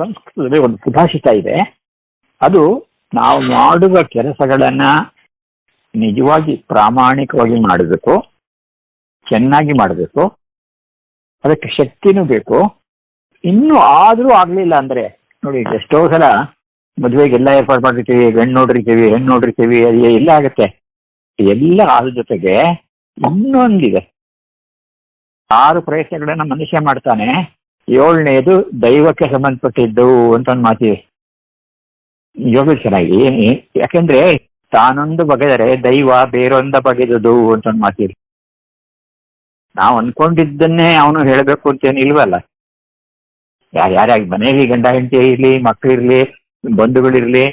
ಸಂಸ್ಕೃತದಲ್ಲಿ ಒಂದು ಸುಭಾಷಿತ ಇದೆ. ಅದು ನಾವು ಮಾಡುವ ಕೆಲಸಗಳನ್ನ ನಿಜವಾಗಿ ಪ್ರಾಮಾಣಿಕವಾಗಿ ಮಾಡಬೇಕು ಚೆನ್ನಾಗಿ ಮಾಡಬೇಕು ಅದಕ್ಕೆ ಶಕ್ತಿನೂ ಬೇಕು. ಇನ್ನು ಆದರೂ ಆಗ್ಲಿಲ್ಲ ಅಂದ್ರೆ ನೋಡಿ ಎಷ್ಟೋ ಸಲ ಮದುವೆಗೆ ಎಲ್ಲ ಏರ್ಪಾಡು ಮಾಡಿರ್ತೀವಿ ಗಂಡು ನೋಡಿರ್ತೀವಿ ಹೆಣ್ಣು ನೋಡಿರ್ತೀವಿ ಅದು ಎಲ್ಲ ಆಗುತ್ತೆ. ಎಲ್ಲ ಆದ ಜೊತೆಗೆ ಇನ್ನೊಂದಿದೆ. ಆರು ಪ್ರಯತ್ನಗಳನ್ನ ಮನುಷ್ಯ ಮಾಡ್ತಾನೆ. ಏಳನೇದು ದೈವಕ್ಕೆ ಸಂಬಂಧಪಟ್ಟಿದ್ದು ಅಂತ ಒಂದು ಮಾತಿದೆ ಯೋಗ ಚೆನ್ನಾಗಿ ಯಾಕೆಂದ್ರೆ ತಾನೊಂದು ಬಗೆದರೆ ದೈವ ಬೇರೊಂದ ಬಗೆದುದು ಅಂತ ಒಂದು ಮಾತಿದೆ ನಾವು ಅನ್ಕೊಂಡಿದ್ದನ್ನೇ ಅವನು ಹೇಳಬೇಕು ಅಂತೇನು ಇಲ್ವಲ್ಲ. ಯಾರು, ಯಾರ್ಯಾಗಿ, ಮನೆಯಲ್ಲಿ ಗಂಡ, ಹೆಂಡತಿ ಇರಲಿ ಮಕ್ಕಳು ಇರ್ಲಿ ಬಂಧುಗಳಿರ್ಲಿ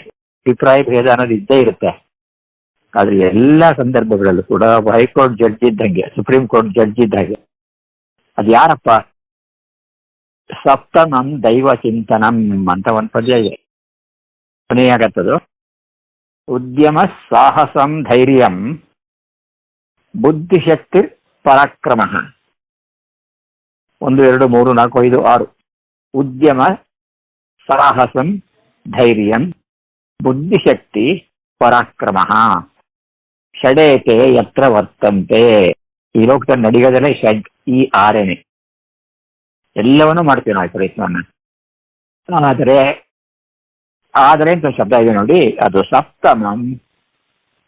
ಅಭಿಪ್ರಾಯ ಭೇದ ಅನ್ನೋದು ಇದ್ದೇ ಇರುತ್ತೆ. ಆದ್ರೆ ಎಲ್ಲ ಸಂದರ್ಭಗಳಲ್ಲೂ ಕೂಡ ಹೈಕೋರ್ಟ್ ಜಡ್ಜ್ ಇದ್ದಂಗೆ, ಸುಪ್ರೀಂ ಕೋರ್ಟ್ ಜಡ್ಜ್ ಇದ್ದಂಗೆ ಅದು ಯಾರಪ್ಪ ಸಪ್ತಮಂ ದೈವ ಚಿಂತನಂ ಅಂತ ಒಂದು ಪದ್ಯ ಇದೆ. ಕೊನೆಯಾಗತ್ತದು ಉದ್ಯಮ ಸಾಹಸಂ ಧೈರ್ಯಂ ಬುದ್ಧಿಶಕ್ತಿ ಪರಾಕ್ರಮ. ಒಂದು, ಎರಡು, ಮೂರು, ನಾಲ್ಕು, ಐದು, ಆರು. ಉದ್ಯಮ ಸಾಹಸಂ ಧೈರ್ಯಂ ಬುದ್ಧಿಶಕ್ತಿ ಪರಾಕ್ರಮ. ಷಡೇತೆ ಯತ್ರ ವರ್ತಂತೆ. ಈ ಲೋಕದ ನಡಿಗದಲ್ಲೇ ಷಡ್, ಈ ಆರೇನೆ. ಎಲ್ಲವನ್ನೂ ಮಾಡ್ತೀವಿ ನಾವು ಪ್ರಯತ್ನವನ್ನು ಆದರೆ ಆದರೆ ಅಂತ ಶಬ್ದ ಇದೆ ನೋಡಿ, ಅದು ಸಪ್ತಮಂ.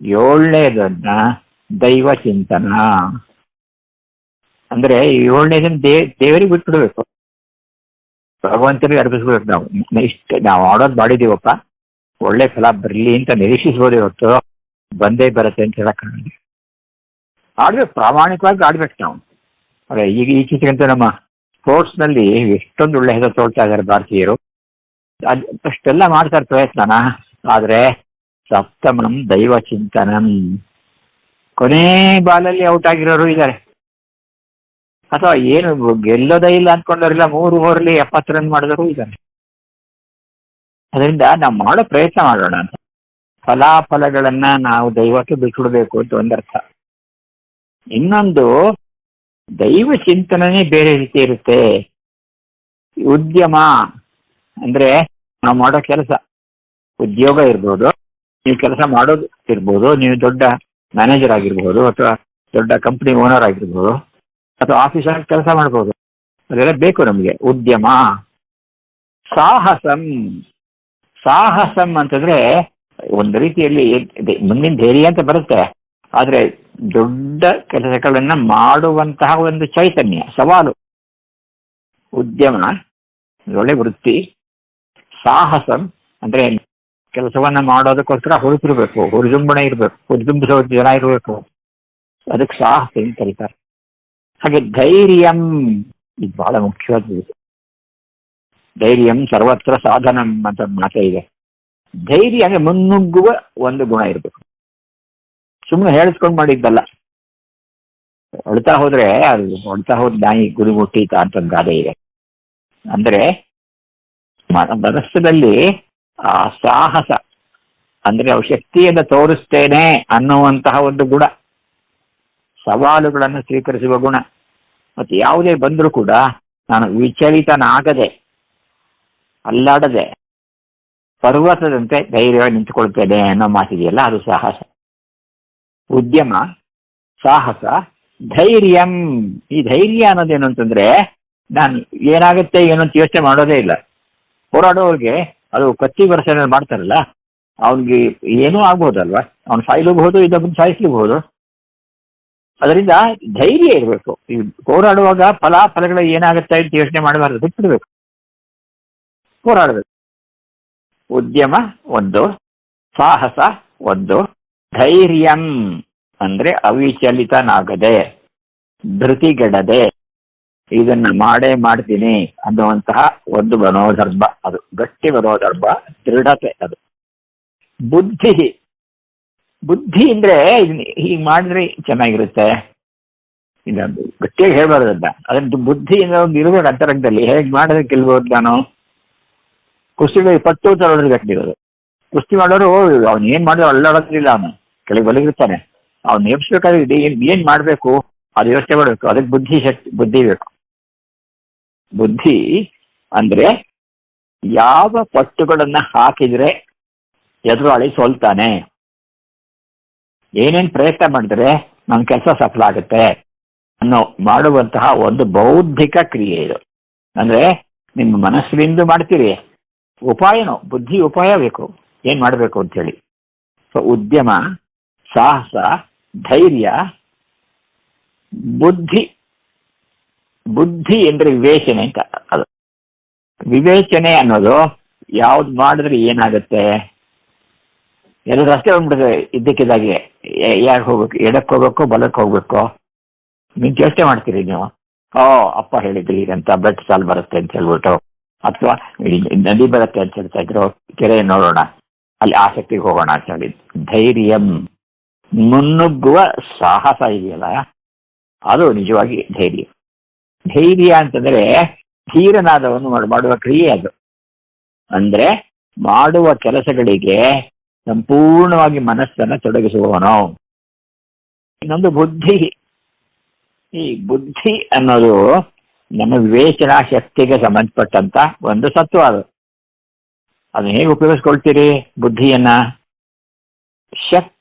ಏಳನೇದನ್ನ ದೈವ ಚಿಂತನ. ಅಂದ್ರೆ ದಿನ ದೇ, ದೇವರಿಗೆ ಬಿಟ್ಬಿಡ್ಬೇಕು. ಭಗವಂತನಿಗೆ ಅರ್ಪಿಸ್ಬೇಕು ನಾವು. ಇಷ್ಟ ನಾವು ಆಡೋದು ಮಾಡಿದೀವಪ್ಪ. ಒಳ್ಳೆ ಫಲ ಬರಲಿ ಅಂತ ನಿರೀಕ್ಷಿಸ್ಬೋದು ಇವತ್ತು. ಬಂದೇ ಬರುತ್ತೆ ಅಂತ ಹೇಳಕ್ಕಾಗಲ್ಲ ಆಡ್ಬೇಕು, ಪ್ರಾಮಾಣಿಕವಾಗಿ ಆಡ್ಬೇಕು ನಾವು. ಅದೇ ಈಗ ಈಚೆಗಂತೂ ನಮ್ಮ ಸ್ಪೋರ್ಟ್ಸ್ನಲ್ಲಿ ಎಷ್ಟೊಂದು ಒಳ್ಳೆ ಹೆಸರು ತೋರ್ತಾ ಇದ್ದಾರೆ ಭಾರತೀಯರು. ಅದ್ ಅಷ್ಟೆಲ್ಲ ಮಾಡ್ತಾರೆ ಪ್ರಯತ್ನನ. ಆದ್ರೆ ಸಪ್ತಮಂ ದೈವ ಚಿಂತನಂ. ಕೊನೆ ಬಾಲಲ್ಲಿ ಔಟ್ ಆಗಿರೋರು ಇದ್ದಾರೆ. ಅಥವಾ ಏನು ಗೆಲ್ಲೋದೇ ಇಲ್ಲ ಅನ್ಕೊಂಡವ್ರಿಲ್ಲ ಮೂರು ಓವರ್ಲಿ ಎಪ್ಪತ್ತು ರನ್ ಮಾಡಿದವರು ಇದ್ದಾರೆ. ಅದರಿಂದ ನಾವು ಮಾಡೋ ಪ್ರಯತ್ನ ಮಾಡೋಣ ಅಂತ. ಫಲಾಫಲಗಳನ್ನ ನಾವು ದೈವಕ್ಕೆ ಬಿಟ್ಬಿಡ್ಬೇಕು ಅಂತ ಒಂದರ್ಥ. ಇನ್ನೊಂದು ದೈವ ಚಿಂತನೆ ಬೇರೆ ರೀತಿ ಇರುತ್ತೆ. ಉದ್ಯಮ ಅಂದ್ರೆ ನಾವು ಮಾಡೋ ಕೆಲಸ, ಉದ್ಯೋಗ ಇರ್ಬೋದು, ನೀವು ಕೆಲಸ ಮಾಡೋದು ಇರ್ಬೋದು, ನೀವು ದೊಡ್ಡ ಮ್ಯಾನೇಜರ್ ಆಗಿರ್ಬೋದು ಅಥವಾ ದೊಡ್ಡ ಕಂಪ್ನಿ ಓನರ್ ಆಗಿರ್ಬೋದು ಅಥವಾ ಆಫೀಸಲ್ಲಿ ಕೆಲಸ ಮಾಡ್ಬೋದು. ಅದೆಲ್ಲ ಬೇಕು ನಮಗೆ, ಉದ್ಯಮ. ಸಾಹಸಂ. ಸಾಹಸಂ ಅಂತಂದ್ರೆ ಒಂದು ರೀತಿಯಲ್ಲಿ ಮುಂದಿನ ಧೈರ್ಯ ಅಂತ ಬರುತ್ತೆ. ಆದ್ರೆ ದೊಡ್ಡ ಕೆಲಸಗಳನ್ನ ಮಾಡುವಂತಹ ಒಂದು ಚೈತನ್ಯ, ಸವಾಲು. ಉದ್ಯಮ, ಒಳ್ಳೆ ವೃತ್ತಿ, ಸಾಹಸಂ, ಅಂದ್ರೆ ಕೆಲಸವನ್ನ ಮಾಡೋದಕ್ಕೋಸ್ಕರ ಹುರಿದಿರಬೇಕು ಹುರಿದುಂಬಣೆ ಇರ್ಬೇಕು ಹುರಿದುಂಬಿಸೋ ಜನ ಇರಬೇಕು. ಅದಕ್ಕೆ ಸಾಹಸ ಅಂತ ಕರೀತಾರೆ. ಹಾಗೆ ಧೈರ್ಯಂ ಇದು ಬಹಳ ಮುಖ್ಯವಾದ ಧೈರ್ಯಂ ಸರ್ವತ್ರ ಸಾಧನಂ ಅಂತ ಮಾತೇ ಇದೆ. ಧೈರ್ಯ ಅಂದ್ರೆ ಮುನ್ನುಗ್ಗುವ ಒಂದು ಗುಣ ಇರಬೇಕು. ಸುಮ್ಮನೆ ಹೇಳಿಸ್ಕೊಂಡು ಮಾಡಿದ್ದಲ್ಲ. ಹೊಡ್ತಾ ಹೋದ್ರೆ ಅದು ಹೊಡ್ತಾ ಹೋದ ನಾಯಿ ಗುರಿ ಮುಟ್ಟೀತ ಅಂತ ಗಾದೆ ಇದೆ. ಅಂದ್ರೆ ಮನಸ್ಸಿನಲ್ಲಿ ಆ ಸಾಹಸ, ಅಂದ್ರೆ ಅವ್ರ ಶಕ್ತಿಯನ್ನು ತೋರಿಸ್ತೇನೆ ಅನ್ನುವಂತಹ ಒಂದು ಗುಣ. ಸವಾಲುಗಳನ್ನು ಸ್ವೀಕರಿಸುವ ಗುಣ. ಮತ್ತೆ ಯಾವುದೇ ಬಂದರೂ ಕೂಡ ನಾನು ವಿಚಲಿತನಾಗದೆ, ಅಲ್ಲಾಡದೆ, ಪರ್ವತದಂತೆ ಧೈರ್ಯವಾಗಿ ನಿಂತುಕೊಳ್ತೇನೆ ಅನ್ನೋ ಮಾತಿದೆಯಲ್ಲ, ಅದು ಸಾಹಸ. ಉದ್ಯಮ, ಸಾಹಸ, ಧೈರ್ಯಂ. ಈ ಧೈರ್ಯ ಅನ್ನೋದೇನು ಅಂತಂದ್ರೆ ನಾನು ಏನಾಗುತ್ತೆ, ಏನು ಅಂತ ಯೋಚನೆ ಮಾಡೋದೇ ಇಲ್ಲ. ಹೋರಾಡೋರಿಗೆ ಅದು ಕತ್ತಿ ವರ್ಷ ಮಾಡ್ತಾರಲ್ಲ, ಅವನಿಗೆ ಏನೂ ಆಗ್ಬೋದಲ್ವಾ? ಅವ್ನು ಸಾಯ್ಲೂಬಹುದು ಇದೊಬ್ಬನ ಸಾಯಿಸ್ಲೂಬಹುದು ಅದರಿಂದ ಧೈರ್ಯ ಇರಬೇಕು. ಈ ಹೋರಾಡುವಾಗ ಫಲ ಫಲಗಳು ಏನಾಗುತ್ತೆ ಅಂತ ಯೋಚನೆ ಮಾಡಬಾರ್ದು, ಬಿಟ್ಬಿಡ್ಬೇಕು. ಹೋರಾಡಬೇಕು. ಉದ್ಯಮ ಒಂದು, ಸಾಹಸ ಒಂದು. ಧೈರ್ಯಂ ಅಂದ್ರೆ ಅವಿಚಲಿತನಾಗದೆ, ಧೃತಿಗೆಡದೆ, ಇದನ್ನ ಮಾಡೇ ಮಾಡ್ತೀನಿ ಅನ್ನುವಂತಹ ಒಂದು ಮನೋಧರ್ಮ ಅದು. ಗಟ್ಟಿ ಮನೋಧರ್ಮ, ದೃಢತೆ ಅದು. ಬುದ್ಧಿ ಬುದ್ಧಿ ಅಂದ್ರೆ ಹೀಗೆ ಮಾಡಿದ್ರೆ ಚೆನ್ನಾಗಿರುತ್ತೆ. ಇದೊಂದು ಗಟ್ಟಿಯಾಗಿ ಹೇಳ್ಬಾರ್ದು ಅಂತ ಅದ್ರದ್ದು ಬುದ್ಧಿ ಅನ್ನೋ ಒಂದು ಇರ್ಬೇಕು ಅಂತರಂಗದಲ್ಲಿ ಹೇಗೆ ಮಾಡಿದ್ರೆ ಗೆಲ್ಬೋದು ನಾನು? ಕುಸ್ತಿ ಪಟ್ಟು ಗಟ್ಟಿರೋದು ಕುಸ್ತಿ ಮಾಡೋರು ಅವ್ನು ಏನ್ ಮಾಡಿದ್ರು ಅಲ್ಲಾಡೋದಿಲ್ಲ ಅವನು. ಕೆಳಗೆ ಬಲಗಿರ್ತಾನೆ. ಅವ್ನು ನೇಮಿಸ್ಬೇಕಾದ್ರೆ ಏನ್ ಏನ್ ಮಾಡ್ಬೇಕು? ಅದು ಯೋಚನೆ ಮಾಡಬೇಕು. ಅದಕ್ಕೆ ಬುದ್ಧಿ ಶಕ್ತಿ, ಬುದ್ಧಿ ಬೇಕು. ಬುದ್ಧಿ ಅಂದ್ರೆ ಯಾವ ಪಟ್ಟುಗಳನ್ನ ಹಾಕಿದ್ರೆ ಎದುರಾಳಿ ಸೋಲ್ತಾನೆ? ಏನೇನ್ ಪ್ರಯತ್ನ ಮಾಡಿದ್ರೆ ನನ್ನ ಕೆಲಸ ಸಫಲ ಆಗುತ್ತೆ ಅನ್ನೋ ಮಾಡುವಂತಹ ಒಂದು ಬೌದ್ಧಿಕ ಕ್ರಿಯೆ ಇದು. ಅಂದ್ರೆ ನಿಮ್ಮ ಮನಸ್ಸಿನಿಂದ ಮಾಡ್ತೀರಿ. ಉಪಾಯನೋ, ಬುದ್ಧಿ ಉಪಾಯ ಬೇಕು. ಏನ್ ಮಾಡಬೇಕು ಹೇಳಿ. ಸೊ, ಉದ್ಯಮ ಸಾಹಸ, ಧೈರ್ಯ, ಬುದ್ಧಿ ಬುದ್ಧಿ ಎಂದರೆ ವಿವೇಚನೆ ಅಂತ. ಅದು ವಿವೇಚನೆ ಅನ್ನೋದು ಯಾವ್ದು ಮಾಡಿದ್ರೆ ಏನಾಗುತ್ತೆ? ಎರಡು ರಸ್ತೆ ಬಂದ್ಬಿಡುತ್ತೆ ಇದ್ದಕ್ಕಿದ್ದಾಗೆ. ಯಾಕೆ ಹೋಗ್ಬೇಕು? ಎಡಕ್ಕೆ ಹೋಗ್ಬೇಕು, ಬಲಕ್ಕೆ ಹೋಗ್ಬೇಕು? ನೀವು ಯೋಚನೆ ಮಾಡ್ತೀರಿ ನೀವು. ಓ, ಅಪ್ಪ ಹೇಳಿದ್ರಿ ಅಂತ ಬೆಟ್ಟ ಸಾಲ್ ಬರುತ್ತೆ ಅಂತ ಹೇಳ್ಬಿಟ್ಟು. ಅಥವಾ ನದಿ ಬರುತ್ತೆ ಅಂತ ಹೇಳ್ತಾ ಇದ್ರು, ಕೆರೆ ನೋಡೋಣ, ಅಲ್ಲಿ ಆಸಕ್ತಿಗೆ ಹೋಗೋಣ ಅಂತ ಹೇಳಿ. ಧೈರ್ಯಂ. ಮುನ್ನುಗ್ಗುವ ಸಾಹಸ ಇದೆಯಲ್ಲ? ಅದು ನಿಜವಾಗಿ ಧೈರ್ಯ. ಧೈರ್ಯ ಅಂತಂದ್ರೆ ಧೀರನಾದವನ್ನು ಮಾಡ್- ಮಾಡುವ ಕ್ರಿಯೆ ಅದು. ಅಂದ್ರೆ ಮಾಡುವ ಕೆಲಸಗಳಿಗೆ ಸಂಪೂರ್ಣವಾಗಿ ಮನಸ್ಸನ್ನು ತೊಡಗಿಸುವವನು. ಇನ್ನೊಂದು ಬುದ್ಧಿ. ಈ ಬುದ್ಧಿ ಅನ್ನೋದು ನಮ್ಮ ವಿವೇಚನಾ ಶಕ್ತಿಗೆ ಸಂಬಂಧಪಟ್ಟಂತ ಒಂದು ಸತ್ವ ಅದು. ಅದನ್ನ ಹೇಗೆ ಉಪಯೋಗಿಸ್ಕೊಳ್ತೀರಿ ಬುದ್ಧಿಯನ್ನ? ಶಕ್ತಿ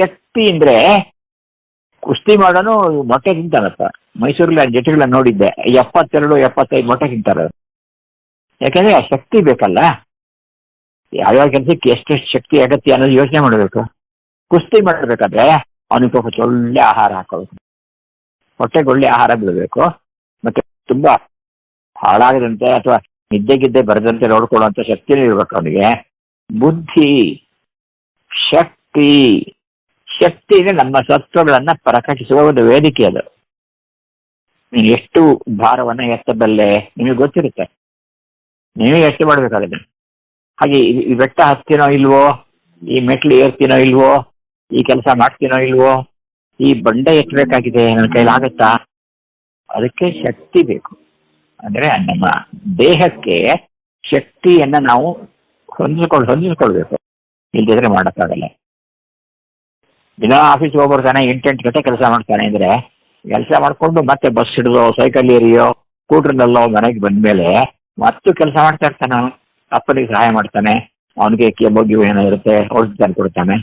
ಶಕ್ತಿ ಅಂದ್ರೆ ಕುಸ್ತಿ ಮಾಡೋನು ಮೊಟ್ಟೆ ತಿಂತಾನಪ್ಪ. ಮೈಸೂರಲ್ಲಿ ಜಟಿಗಳನ್ನ ನೋಡಿದ್ದೆ. ಎಪ್ಪತ್ತೆರಡು, ಎಪ್ಪತ್ತೈದು ಮೊಟ್ಟೆ ತಿಂತಾರೆ. ಯಾಕಂದ್ರೆ ಆ ಶಕ್ತಿ ಬೇಕಲ್ಲ. ಯಾವ್ಯಾವ ಕೆಲಸಕ್ಕೆ ಎಷ್ಟೆಷ್ಟು ಶಕ್ತಿ ಅಗತ್ಯ ಅನ್ನೋದು ಯೋಚನೆ ಮಾಡಬೇಕು. ಕುಸ್ತಿ ಮಾಡಬೇಕಾದ್ರೆ ಅವನಿಗೆ ಸ್ವಲ್ಪ ಒಳ್ಳೆ ಆಹಾರ ಹಾಕೋಬೇಕು. ಹೊಟ್ಟೆಗೆ ಒಳ್ಳೆ ಆಹಾರ ಬಿಡಬೇಕು. ಮತ್ತೆ ತುಂಬಾ ಹಾಳಾಗದಂತೆ ಅಥವಾ ನಿದ್ದೆಗಿದ್ದೆ ಬರದಂತೆ ನೋಡ್ಕೊಳ್ಳುವಂತ ಶಕ್ತಿನೂ ಇರ್ಬೇಕು ಅವನಿಗೆ. ಬುದ್ಧಿ, ಶಕ್ತಿ. ಶಕ್ತಿ ಅಂದ್ರೆ ನಮ್ಮ ಸತ್ವಗಳನ್ನ ಪ್ರಕಟಿಸುವ ಒಂದು ವೇದಿಕೆ ಅದು. ನೀನು ಎಷ್ಟು ಭಾರವನ್ನ ಎತ್ತಬಲ್ಲೆ ನಿಮಗೆ ಗೊತ್ತಿರುತ್ತೆ. ನೀವೇ ಎಷ್ಟು ಮಾಡ್ಬೇಕಾಗುತ್ತೆ. ಹಾಗೆ ಈ- ಬೆಟ್ಟ ಹತ್ತಿನೋ ಇಲ್ವೋ, ಈ ಮೆಟ್ಲು ಏರ್ತೀನೋ ಇಲ್ವೋ, ಈ ಕೆಲಸ ಮಾಡ್ತೀನೋ ಇಲ್ವೋ, ಈ ಬಂಡೆ ಎತ್ತಬೇಕಾಗಿದೆ ನನ್ನ ಕೈಲಾಗತ್ತಾ ಅದಕ್ಕೆ ಶಕ್ತಿ ಬೇಕು. ಅಂದ್ರೆ ನಮ್ಮ ದೇಹಕ್ಕೆ ಶಕ್ತಿಯನ್ನ ನಾವು ಹೊಂದಿಸ್ಕೊಳ್, ಹೊಂದಿಸ್ಕೊಳ್ಬೇಕು. ಇಲ್ದಿದ್ರೆ ಮಾಡೋಕ್ಕಾಗಲ್ಲ. ದಿನ ಆಫೀಸ್ಗೆ ಹೋಗ್ಬರ್ತಾನೆ ಎಂಟೆಂಟು ಗಂಟೆ ಕೆಲಸ ಮಾಡ್ತಾನೆ ಅಂದ್ರೆ ಕೆಲಸ ಮಾಡಿಕೊಂಡು ಮತ್ತೆ ಬಸ್ ಹಿಡಿದೋ ಸೈಕಲ್ ಏರಿಯೋ ಸ್ಕೂಟ್ರಲ್ಲೋ ಮನೆಗೆ ಬಂದಮೇಲೆ ಮತ್ತು ಕೆಲಸ ಮಾಡ್ತಾ ಇರ್ತಾನೆ ಅಪ್ಪನಿಗೆ ಸಹಾಯ ಮಾಡ್ತಾನೆ. ಅವನಿಗೆ ಕೆಮ್ಮೊಗ್ಗಿ ಏನೋ ಇರುತ್ತೆ ಔಷಧಿ ತಂದು ಕೊಡ್ತಾನೆ.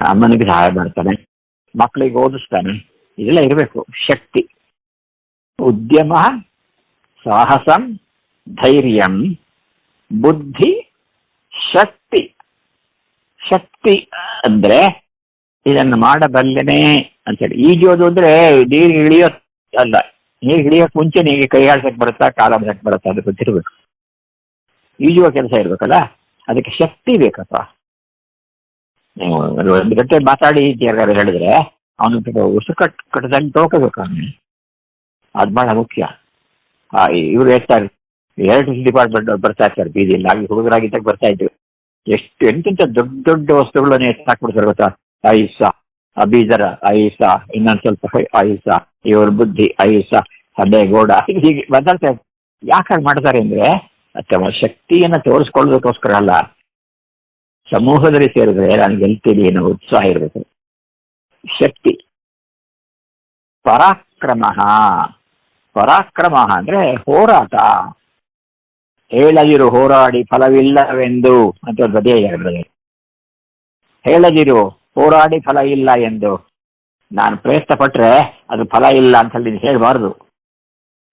ಅಮ್ಮನಿಗೆ ಸಹಾಯ ಮಾಡ್ತಾನೆ. ಮಕ್ಕಳಿಗೆ ಓದಿಸ್ತಾನೆ. ಇದೆಲ್ಲ ಇರಬೇಕು. ಶಕ್ತಿ. ಉದ್ಯಮ, ಸಾಹಸಂ, ಧೈರ್ಯಂ, ಬುದ್ಧಿ, ಶಕ್ತಿ. ಶಕ್ತಿ ಅಂದ್ರೆ ಇದನ್ನು ಅಂತ ಅಂತೇಳಿ. ಈಜೋದು ಅಂದ್ರೆ ನೀರು ಇಳಿಯೋ ಅಲ್ಲ. ನೀರು ಇಳಿಯೋಕ್ ಮುಂಚೆ ನೀವು ಕೈ ಆಡ್ಸಕ್ ಬರುತ್ತಾ, ಕಾಲ ಆಡ್ಸಕ್ ಬರುತ್ತಾ ಅದು ಗೊತ್ತಿರ್ಬೇಕು. ಈಜುವ ಕೆಲಸ ಇರ್ಬೇಕಲ್ಲ? ಅದಕ್ಕೆ ಶಕ್ತಿ ಬೇಕಪ್ಪ. ನೀವು ಒಂದು ಗಂಟೆ ಮಾತಾಡಿ ಯಾರು ಹೇಳಿದ್ರೆ, ಅವನು ಉಸು ಕಟ್ ಕಟ್ಟದಂಗೆ ತೋಕೋಬೇಕು ಅವನು ಅದು ಬಹಳ ಮುಖ್ಯ. ಇವ್ರು ಹೇಳ್ತಾರೆ ಎಲೆಕ್ಟ್ರಿಸಿಟಿ ಡಿಪಾರ್ಟ್ಮೆಂಟ್ ಬರ್ತಾ ಇರ್ತಾರೆ. ಬೀದಿಯಲ್ಲಿ. ಆಗಿ ಹುಡುಗರಾಗಿದ್ದಾಗ ಬರ್ತಾ ಇದ್ರು. ಎಷ್ಟು ಎಂತೆಂಥ ದೊಡ್ಡ ದೊಡ್ಡ ವಸ್ತುಗಳನ್ನ ಎತ್ತಾಕ್ಬಿಡ್ತಾರೆ ಗೊತ್ತಾ? ಐಸ, ಅಬೀದರ ಐಸಾ, ಇನ್ನೊಂದು ಸ್ವಲ್ಪ ಐಸಾ, ಇವ್ರ ಬುದ್ಧಿ ಐಸ ಅದೇ ಗೋಡ ಹೀಗೆ ಮಾತಾಡ್ತಾ ಯಾಕೆ ಹಾಗೆ ಮಾಡ್ತಾರೆ ಅಂದ್ರೆ ತಮ್ಮ ಶಕ್ತಿಯನ್ನ ತೋರಿಸ್ಕೊಳ್ಳೋದಕ್ಕೋಸ್ಕರ ಅಲ್ಲ, ಸಮೂಹದಲ್ಲಿ ಸೇರಿದ್ರೆ ನಾನು ಗೆಲ್ತೀನಿ ಅನ್ನೋ ಉತ್ಸಾಹ ಇರಬೇಕು. ಶಕ್ತಿ. ಪರಾಕ್ರಮ. ಪರಾಕ್ರಮ ಅಂದ್ರೆ ಹೋರಾಟ. ಹೇಳದಿರು ಹೋರಾಡಿ ಫಲವಿಲ್ಲವೆಂದು ಅಂತ ಒಂದು ಗದೆ ಹೇಳಿದ್ರೆ ಹೇಳದಿರು ಹೋರಾಡಿ ಫಲ ಇಲ್ಲ ಎಂದು. ನಾನು ಪ್ರಯತ್ನ ಪಟ್ಟರೆ ಅದು ಫಲ ಇಲ್ಲ ಅಂತ ನೀನು ಹೇಳಬಾರ್ದು.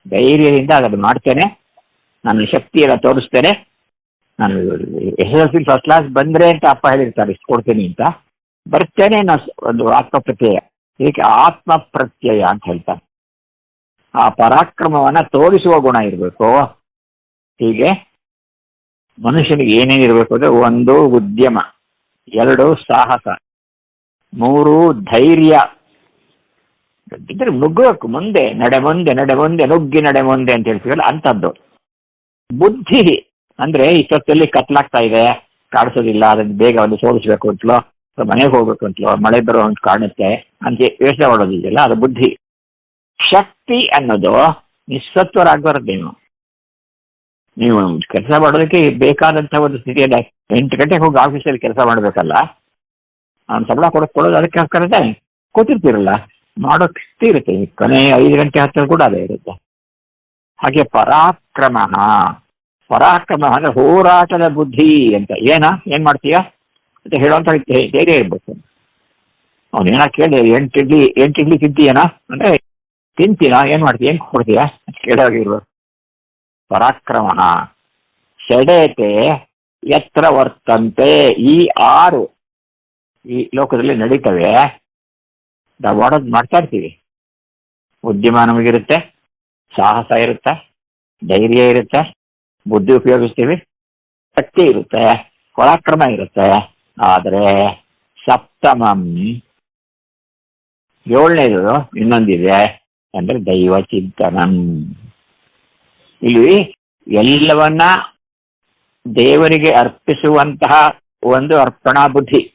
ಧೈರ್ಯದಿಂದ ಅದನ್ನು ಮಾಡ್ತೇನೆ. ನನ್ನ ಶಕ್ತಿಯೆಲ್ಲ ತೋರಿಸ್ತೇನೆ. ನಾನು S L C first class ಬಂದ್ರೆ ಅಂತ ಅಪ್ಪ ಹೇಳಿರ್ತಾರೆ, ಇಷ್ಟು ಕೊಡ್ತೀನಿ ಅಂತ. ಬರ್ತೇನೆ ನಾನು ಒಂದು ಆತ್ಮಪ್ರತ್ಯಯ. ಇದಕ್ಕೆ ಆತ್ಮಪ್ರತ್ಯಯ ಅಂತ ಹೇಳ್ತಾರೆ. ಆ ಪರಾಕ್ರಮವನ್ನ ತೋರಿಸುವ ಗುಣ ಇರಬೇಕು. ಹೀಗೆ ಮನುಷ್ಯನಿಗೆ ಏನೇನು ಇರಬೇಕು ಅಂದ್ರೆ ಒಂದು ಉದ್ಯಮ, ಎರಡು ಸಾಹಸ. ಮೂರು ಧೈರ್ಯ. ಇದ್ರೆ ನುಗ್ಗಬೇಕು ಮುಂದೆ, ನಡೆ ಮುಂದೆ ನಡೆ ಮುಂದೆ, ನುಗ್ಗಿ ನಡೆ ಮುಂದೆ ಅಂತ ಹೇಳ್ತೀವಲ್ಲ ಅಂಥದ್ದು ಬುದ್ಧಿ ಅಂದ್ರೆ ಇಷ್ಟೊತ್ತಲ್ಲಿ ಕತ್ಲಾಗ್ತಾ ಇದೆ. ಕಾಡಿಸೋದಿಲ್ಲ, ಅದನ್ನು ಬೇಗ ಒಂದು ಸೋಲಿಸ್ಬೇಕು ಅಂತಲೋ, ಅಥವಾ ಮನೆಗೆ ಹೋಗ್ಬೇಕು ಅಂತಲೋ, ಮಳೆ ಬರೋ ಅಂತ ಕಾಣುತ್ತೆ ಅಂತ ಯೋಚನೆ ಮಾಡೋದಿದೆಯಲ್ಲ, ಅದು ಬುದ್ಧಿ. ಶಕ್ತಿ ಅನ್ನೋದು ನಿಸ್ಸತ್ವರಾಗಬಾರ್ದೇನು ನೀವು. ನೀವು ಕೆಲಸ ಮಾಡೋದಕ್ಕೆ ಬೇಕಾದಂತ ಒಂದು ಸ್ಥಿತಿಯಲ್ಲಿ ಎಂಟು ಗಂಟೆಗೆ ಹೋಗಿ ಆಫೀಸಲ್ಲಿ ಕೆಲಸ ಮಾಡಬೇಕಲ್ಲ ಅವ್ನು ಸಂಬಳ ಕೊಡೋದು ಕೊಡೋದು ಅದಕ್ಕೆ ಕರೆದೆ ಕೂತಿರ್ತೀರಲ್ಲ ಮಾಡೋ ಶಕ್ತಿ ಇರುತ್ತೆ. ಕೊನೆ ಐದು ಗಂಟೆ ಹತ್ತಿರ ಕೂಡ ಅದೇ ಇರುತ್ತೆ. ಹಾಗೆ ಪರಾಕ್ರಮ. ಪರಾಕ್ರಮ ಅಂದ್ರೆ ಹೋರಾಟದ ಬುದ್ಧಿ ಅಂತ. ಏನ? ಏನ್ ಮಾಡ್ತೀಯ? ಅಂತ ಹೇಳುವಂತ ಧೈರ್ಯ ಇರ್ಬೇಕು. ಅವ್ನು ಏನ ಕೇಳಿ ಎಂಟು ಇಡ್ಲಿ ಎಂಟು ಇಡ್ಲಿ ತಿಂತೀಯನ? ಅಂದ್ರೆ ತಿಂತೀನ ಏನ್ ಮಾಡ್ತೀಯ? ಏನ್ ಕೊಡ್ತೀಯ? ಕೇಳೋಗಿರ್ಬೇಕು ಪರಾಕ್ರಮ ಸೆಡೆತೆ ಎತ್ತರ ವರ್ತಂತೆ. ಈ ಆರು ಈ ಲೋಕದಲ್ಲಿ ನಡೀತವೆ. ನಾವು ಮಾಡೋದು ಮಾಡ್ತಾ ಇರ್ತೀವಿ. ಉದ್ಯಮ ನಮಗಿರುತ್ತೆ, ಸಾಹಸ ಇರುತ್ತೆ, ಧೈರ್ಯ ಇರುತ್ತೆ, ಬುದ್ಧಿ ಉಪಯೋಗಿಸ್ತೀವಿ, ಶಕ್ತಿ ಇರುತ್ತೆ, ಪರಾಕ್ರಮ ಇರುತ್ತೆ. ಆದರೆ ಸಪ್ತಮಂ ಏಳನೇದು ಇನ್ನೊಂದಿದೆ ಅಂದ್ರೆ ದೈವ ಚಿಂತನಂ. ಇಲ್ಲಿ ಎಲ್ಲವನ್ನ ದೇವರಿಗೆ ಅರ್ಪಿಸುವಂತಹ ಒಂದು ಅರ್ಪಣಾ ಬುದ್ಧಿ.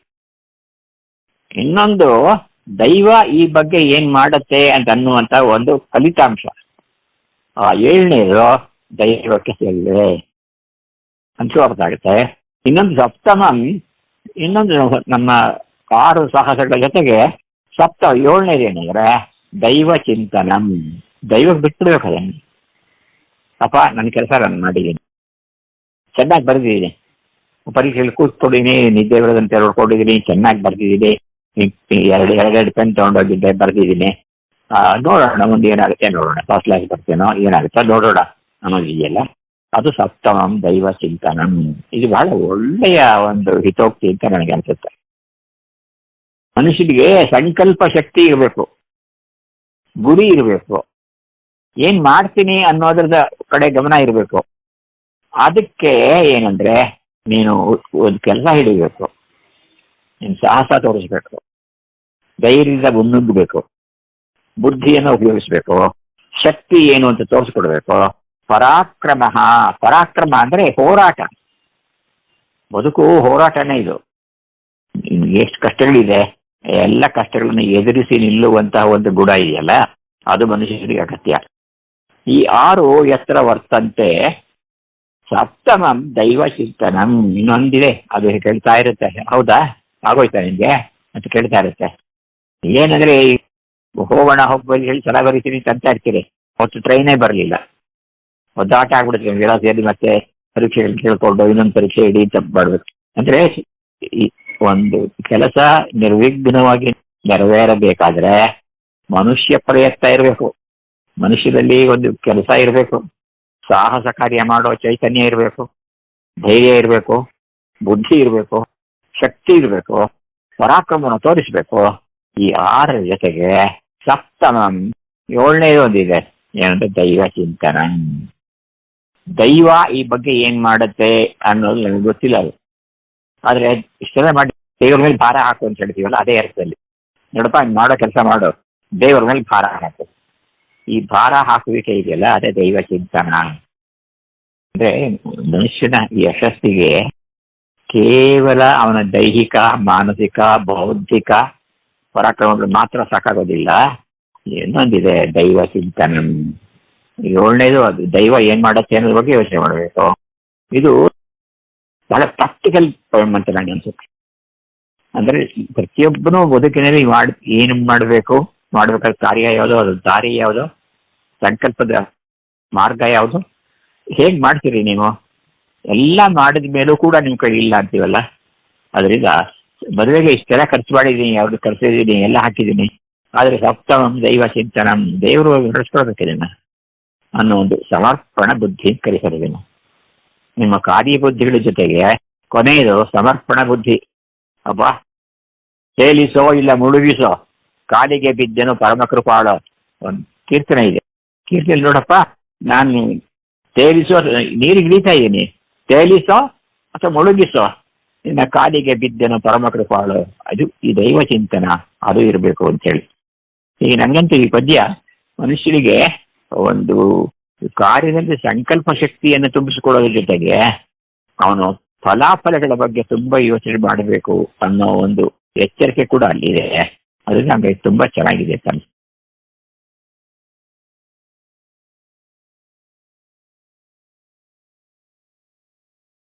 ಇನ್ನೊಂದು, ದೈವ ಈ ಬಗ್ಗೆ ಏನ್ ಮಾಡತ್ತೆ ಅಂತ ಅನ್ನುವಂತ ಒಂದು ಫಲಿತಾಂಶ. ಆ ಏಳನೇದು, ದೈವಕ್ಕೆ ಸೇರಿದೆ ಅಂತ ಅರ್ಥ ಆಗುತ್ತೆ. ಇನ್ನೊಂದು ಸಪ್ತಮಂ, ಇನ್ನೊಂದು ನಮ್ಮ ಆರು ಸಾಹಸಗಳ ಜೊತೆಗೆ ಸಪ್ತ ಏಳನೇದು ಏನಂದ್ರೆ ದೈವ ಚಿಂತನಂ. ದೈವಕ್ಕೆ ಬಿಟ್ಬಿಡ್ಬೇಕು ಅದನ್ನು. ಅಪ್ಪ, ನನ್ನ ಕೆಲಸ ನಾನು ಮಾಡಿದ್ದೀನಿ. ಚೆನ್ನಾಗಿ ಬರೆದಿದ್ದೀನಿ. ಪರೀಕ್ಷೆಯಲ್ಲಿ ಕೂತ್ಕೊಂಡಿದ್ದೀನಿ, ನಿದ್ದೆ ಬರೋದಂತೆ ಹೇಳ್ಕೊಂಡಿದ್ದೀನಿ ಚೆನ್ನಾಗಿ ಬರೆದಿದ್ದೀನಿ. ಎರಡು ಎರಡೆರಡು ಪೆನ್ ತೊಗೊಂಡೋಗಿದ್ದೆ ಬರೆದಿದ್ದೀನಿ. ನೋಡೋಣ ಮುಂದೆ ಏನಾಗುತ್ತೆ ನೋಡೋಣ. ಫಸ್ಟ್ ಲೈಫ್ ಬರ್ತೇನೋ ಏನಾಗುತ್ತೆ. ನೋಡೋಣ. ಅನ್ನೋದಿದೆಯಲ್ಲ ಅದು ಸಪ್ತಮಂ ದೈವ ಚಿಂತನಂ. ಇದು ಬಹಳ ಒಳ್ಳೆಯ ಒಂದು ಹಿತೋಕ್ತಿ ಅಂತ ನನಗೆ ಅನ್ಸುತ್ತೆ. ಮನುಷ್ಯನಿಗೆ ಸಂಕಲ್ಪ ಶಕ್ತಿ ಇರಬೇಕು. ಗುರಿ ಇರಬೇಕು. ಏನ್ ಮಾಡ್ತೀನಿ ಅನ್ನೋದ್ರದ ಕಡೆ ಗಮನ ಇರಬೇಕು. ಅದಕ್ಕೆ ಏನಂದ್ರೆ, ನೀನು ಒಂದು ಕೆಲಸ ಹಿಡಿಬೇಕು. ನೀನು ಸಾಹಸ ತೋರಿಸ್ಬೇಕು. ಧೈರ್ಯದಿಂದ ಮುನ್ನುಗ್ಗಬೇಕು. ಬುದ್ಧಿಯನ್ನು ಉಪಯೋಗಿಸ್ಬೇಕು. ಶಕ್ತಿ ಏನು ಅಂತ ತೋರಿಸ್ಕೊಡ್ಬೇಕು. ಪರಾಕ್ರಮ ಪರಾಕ್ರಮ ಅಂದ್ರೆ ಹೋರಾಟ. ಬದುಕು ಹೋರಾಟನೇ ಇದು. ಎಷ್ಟು ಕಷ್ಟಗಳಿದೆ, ಎಲ್ಲ ಕಷ್ಟಗಳನ್ನು ಎದುರಿಸಿ ನಿಲ್ಲುವಂತಹ ಒಂದು ಗುಣ ಇದೆಯಲ್ಲ, ಅದು ಮನುಷ್ಯನಿಗೆ ಅಗತ್ಯ. ಈ ಆರು ಎತ್ತರ ವರ್ತಂತೆ ಸಪ್ತಮಂ ದೈವ ಚಿಂತನಂ ಇನ್ನೊಂದಿದೆ, ಅದು ಹೇಳ್ತಾ ಇರುತ್ತೆ. ಹೌದಾ? ಆಗೋಯ್ತಾ ನಿಮಗೆ ಅಂತ ಕೇಳ್ತಾ ಇರುತ್ತೆ. ಏನಂದ್ರೆ ಹೋಗೋಣ ಹೋಗ್ಬೋದು ಹೇಳಿ ಸಲ ಬರೀತೀನಿ ಅಂತ ಇರ್ತೀರಿ. ಹೊತ್ತು ಟ್ರೈನೇ ಬರಲಿಲ್ಲ. ಒದ್ದಾಟ ಆಗ್ಬಿಡುತ್ತೆ ವಿಳಾಸ ಹೇಳಿ ಮತ್ತೆ ಪರೀಕ್ಷೆಗಳು ಕೇಳ್ಕೊಂಡು ಇನ್ನೊಂದು ಪರೀಕ್ಷೆ ಇಡೀ ಮಾಡ್ಬೇಕು. ಅಂದ್ರೆ ಈ ಒಂದು ಕೆಲಸ ನಿರ್ವಿಘ್ನವಾಗಿ ನೆರವೇರಬೇಕಾದ್ರೆ ಮನುಷ್ಯ ಪ್ರಯತ್ನ ಇರಬೇಕು. ಮನುಷ್ಯರಲ್ಲಿ ಒಂದು ಕೆಲಸ ಇರಬೇಕು. ಸಾಹಸ ಕಾರ್ಯ ಮಾಡೋ ಚೈತನ್ಯ ಇರಬೇಕು. ಧೈರ್ಯ ಇರಬೇಕು. ಬುದ್ಧಿ ಇರಬೇಕು. ಶಕ್ತಿ ಇರಬೇಕು ಪರಾಕ್ರಮವನ್ನು ತೋರಿಸಬೇಕು. ಈ ಆರರ ಜೊತೆಗೆ ಸಪ್ತಮ ಏಳನೇದು ಒಂದಿದೆ ಏನಂದ್ರೆ ದೈವ ಚಿಂತನ. ದೈವ ಈ ಬಗ್ಗೆ ಏನ್ ಮಾಡುತ್ತೆ ಅನ್ನೋದು ನನಗೆ ಗೊತ್ತಿಲ್ಲ ಅದು. ಆದ್ರೆ ಇಷ್ಟೆಲ್ಲ ಮಾಡಿ ದೇವ್ರ ಮೇಲೆ ಭಾರ ಹಾಕು ಅಂತ ಹೇಳ್ತೀವಲ್ಲ, ಅದೇ ಅರ್ಥದಲ್ಲಿ. ನೋಡಪ್ಪ, ಹಿಂಗ್ ಮಾಡೋ ಕೆಲಸ ಮಾಡು. ದೇವ್ರ ಮೇಲೆ ಭಾರ ಹಾಕು. ಈ ಭಾರ ಹಾಕುವಿಕೆ ಇದೆಯಲ್ಲ, ಅದೇ ದೈವ ಚಿಂತನ. ಅಂದ್ರೆ ಮನುಷ್ಯನ ಯಶಸ್ಸಿಗೆ ಕೇವಲ ಅವನ ದೈಹಿಕ, ಮಾನಸಿಕ, ಬೌದ್ಧಿಕ ಪರಾಕ್ರಮಗಳು ಮಾತ್ರ ಸಾಕಾಗೋದಿಲ್ಲ. ಇನ್ನೊಂದಿದೆ ದೈವ ಚಿಂತನ. ಏಳನೇದು ಅದು, ದೈವ ಏನ್ ಮಾಡತ್ತೆ ಅನ್ನೋದ್ರ ಬಗ್ಗೆ ಯೋಚನೆ ಮಾಡಬೇಕು. ಇದು ಬಹಳ ಪ್ರಾಕ್ಟಿಕಲ್ ಅಂತ ನನಗೆ ಅನ್ಸುತ್ತೆ. ಅಂದ್ರೆ ಪ್ರತಿಯೊಬ್ಬನು ಬದುಕಿನಲ್ಲಿ ಮಾಡ್, ಏನು ಮಾಡಬೇಕು, ಮಾಡಬೇಕಾದ ಕಾರ್ಯ ಯಾವುದು, ಅದು ದಾರಿ ಯಾವುದು, ಸಂಕಲ್ಪದ ಮಾರ್ಗ ಯಾವುದು, ಹೇಗ್ ಮಾಡ್ತೀರಿ ನೀವು? ಎಲ್ಲ ಮಾಡಿದ ಮೇಲೂ ಕೂಡ ನಿಮ್ಮ ಕೈ ಇಲ್ಲ ಅಂತೀವಲ್ಲ? ಅದರಿಂದ ಮದುವೆಗೆ ಇಷ್ಟೆಲ್ಲ ಖರ್ಚು ಮಾಡಿದ್ದೀನಿ, ಅವ್ರಿಗೆ ಕರ್ಸಿದ್ದೀನಿ ಎಲ್ಲ ಹಾಕಿದ್ದೀನಿ. ಆದರೆ ಸಪ್ತಮಂ ದೈವ ಚಿಂತನಂ, ದೇವರು ನಡೆಸ್ಕೊಳ್ಬೇಕು ಅನ್ನೋ ಒಂದು ಸಮರ್ಪಣ ಬುದ್ಧಿ ಕಲಿಸಲಿದ್ದೀನಿ ನಿಮ್ಮ ಕಾರ್ಯ ಬುದ್ಧಿಗಳ ಜೊತೆಗೆ ಕೊನೆಯದು ಸಮರ್ಪಣ ಬುದ್ಧಿ. ಅಬ್ಬ, ತೇಲಿಸೋ ಇಲ್ಲ ಮುಳುಗಿಸೋ, ಕಾಲಿಗೆ ಬಿದ್ದೆನು ಪರಮ ಕೃಪಾಳೋ. ಒಂದು ಕೀರ್ತನೆ ಇದೆ. ಕೀರ್ತನೆ ನೋಡಪ್ಪ, ನಾನು ತೇಲಿಸೋ, ನೀರಿಗೆ ಇಳಿತಾ ಇದ್ದೀನಿ. ತೇಲಿಸೋ ಅಥವಾ ಮುಳುಗಿಸೋ ನಿನ್ನ ಕಾಲಿಗೆ ಬಿದ್ದೆನು ಪರಮ ಕೃಪಾಳು. ಅದು ಈ ದೈವ ಚಿಂತನ. ಅದು ಇರಬೇಕು ಅಂತೇಳಿ. ಈಗ ನನಗಂತೂ ಈ ಪದ್ಯ ಮನುಷ್ಯನಿಗೆ ಒಂದು ಕಾರ್ಯದಲ್ಲಿ ಸಂಕಲ್ಪ ಶಕ್ತಿಯನ್ನು ತುಂಬಿಸಿಕೊಳ್ಳೋದ್ರ ಜೊತೆಗೆ ಅವನು ಫಲಾಫಲಗಳ ಬಗ್ಗೆ ತುಂಬಾ ಯೋಚನೆ ಮಾಡಬೇಕು ಅನ್ನೋ ಒಂದು ಎಚ್ಚರಿಕೆ ಕೂಡ ಅಲ್ಲಿದೆ. ಅದು ನಮಗೆ ತುಂಬಾ ಚೆನ್ನಾಗಿದೆ ಅಂತ